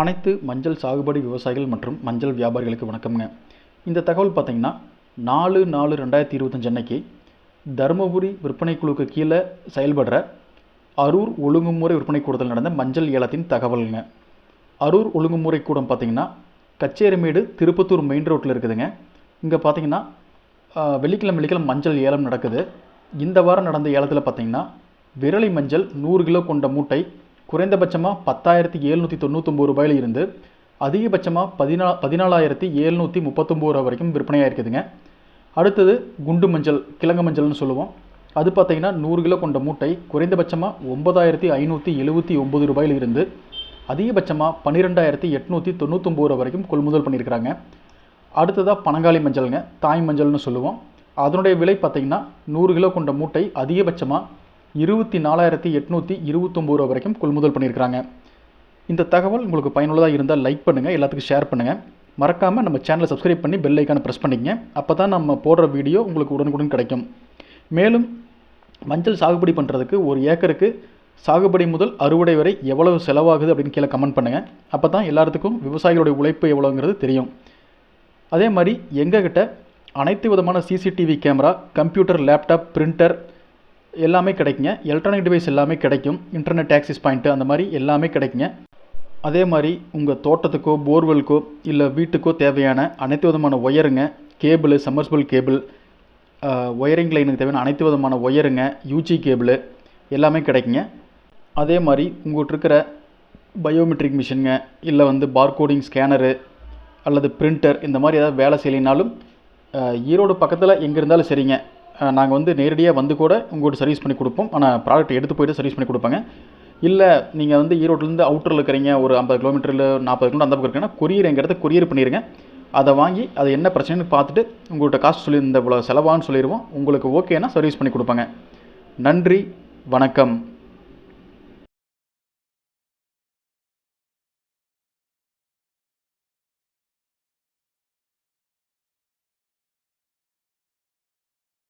அனைத்து மஞ்சள் சாகுபடி விவசாயிகள் மற்றும் மஞ்சள் வியாபாரிகளுக்கு வணக்கம்ங்க. இந்த தகவல் பார்த்தீங்கன்னா நாலு நாலு ரெண்டாயிரத்தி இருபத்தஞ்சு அன்னைக்கு தருமபுரி விற்பனை குழுக்கு கீழே செயல்படுற அரூர் ஒழுங்குமுறை விற்பனை கூடத்தில் நடந்த மஞ்சள் ஏலத்தின் தகவலுங்க. அரூர் ஒழுங்குமுறை கூடம் பார்த்திங்கன்னா கச்சேரிமேடு திருப்பத்தூர் மெயின் ரோட்டில் இருக்குதுங்க. இங்கே பார்த்தீங்கன்னா வெள்ளிக்கிழமை வெள்ளிக்கிழமை மஞ்சள் ஏலம் நடக்குது. இந்த வாரம் நடந்த ஏலத்தில் பார்த்திங்கன்னா விரலி மஞ்சள் நூறு கிலோ கொண்ட மூட்டை குறைந்தபட்சமாக பத்தாயிரத்தி எழுநூற்றி தொண்ணூத்தொம்பது ரூபாயில் இருந்து அதிகபட்சமாக பதினா பதினாலாயிரத்தி எழுநூற்றி முப்பத்தொம்பது ரூபா வரைக்கும் விற்பனையாக இருக்குதுங்க. அடுத்தது குண்டு மஞ்சள் கிழங்கு மஞ்சள்னு சொல்லுவோம். அது பார்த்தீங்கன்னா நூறு கிலோ கொண்ட மூட்டை குறைந்தபட்சமாக ஒன்பதாயிரத்தி ஐநூற்றி எழுபத்தி ஒம்பது ரூபாயில் இருந்து அதிகபட்சமாக பன்னிரெண்டாயிரத்தி எட்நூற்றி தொண்ணூத்தொம்பது ரூபா வரைக்கும் கொள்முதல் பண்ணியிருக்கிறாங்க. அடுத்ததாக பனங்காளி மஞ்சள்ங்க தாய் மஞ்சள்னு சொல்லுவோம். அதனுடைய விலை பார்த்திங்கன்னா நூறு கிலோ கொண்ட மூட்டை அதிகபட்சமாக இருபத்தி நாலாயிரத்தி எட்நூற்றி இருபத்தொம்பது ரூபா வரைக்கும் கொள்முதல் பண்ணியிருக்கிறாங்க. இந்த தகவல் உங்களுக்கு பயனுள்ளதாக இருந்தால் லைக் பண்ணுங்கள் எல்லாத்துக்கும் ஷேர் பண்ணுங்கள் மறக்காமல் நம்ம சேனலை சப்ஸ்கிரைப் பண்ணி பெல் ஐக்கானை ப்ரெஸ் பண்ணிக்கங்க. அப்போ தான் நம்ம போடுற வீடியோ உங்களுக்கு உடனுக்குடன் கிடைக்கும். மேலும் மஞ்சள் சாகுபடி பண்ணுறதுக்கு ஒரு ஏக்கருக்கு சாகுபடி முதல் அறுவடை வரை எவ்வளவு செலவாகுது அப்படின்னு கீழே கமெண்ட் பண்ணுங்கள் அப்போ தான் எல்லாத்துக்கும் விவசாயிகளுடைய உழைப்பு எவ்வளோங்கிறது தெரியும். அதே மாதிரி எங்ககிட்ட அனைத்து விதமான CCTV camera computer laptop printer எல்லாமே கிடைக்குங்க. எலக்ட்ரானிக் டிவைஸ் எல்லாமே கிடைக்கும். இன்டர்நெட் ஆக்சிஸ் பாயிண்ட்டு அந்த மாதிரி எல்லாமே கிடைக்குங்க. அதே மாதிரி உங்கள் தோட்டத்துக்கோ போர்வெலுக்கோ இல்லை வீட்டுக்கோ தேவையான அனைத்து விதமான ஒயருங்க. கேபிள் சம்மர்ஸ்பிள் கேபிள் ஒயரிங் லைனுக்கு தேவையான அனைத்து விதமான ஒயருங்க. யூஜி கேபிள் எல்லாமே கிடைக்குங்க. அதே மாதிரி உங்கள்கிட்ட இருக்கிற பயோமெட்ரிக் மிஷினுங்க இல்லை வந்து பார்கோடிங் ஸ்கேனரு அல்லது பிரிண்டர் இந்த மாதிரி ஏதாவது வேலை செய்யலைனாலும் ஈரோடு பக்கத்தில் எங்கே இருந்தாலும் சரிங்க. நாங்கள் வந்து நேரடியாக வந்து கூட உங்கள்கிட்ட சர்வீஸ் பண்ணி கொடுப்போம். ஆனால் ப்ராடக்ட் எடுத்து போயிட்டு சர்வீஸ் பண்ணி கொடுப்பாங்க. இல்லை நீங்கள் வந்து ஈரோட்டிலேருந்து அவுட்டரில் இருக்கிறீங்க ஒரு ஐம்பது கிலோமீட்டரில் நாற்பது கிலோமீட்டர் அந்த பக்கம் இருக்குன்னா கொரியர் எங்கள் இடத்த கொரியர் பண்ணிடுங்க அதை வாங்கி அது என்ன பிரச்சனைன்னு பார்த்துட்டு உங்கள்கிட்ட காசு சொல்லி இந்த இவ்வளோ செலவான்னு சொல்லிடுவோம் உங்களுக்கு ஓகேனா சர்வீஸ் பண்ணி கொடுப்பாங்க. நன்றி வணக்கம்.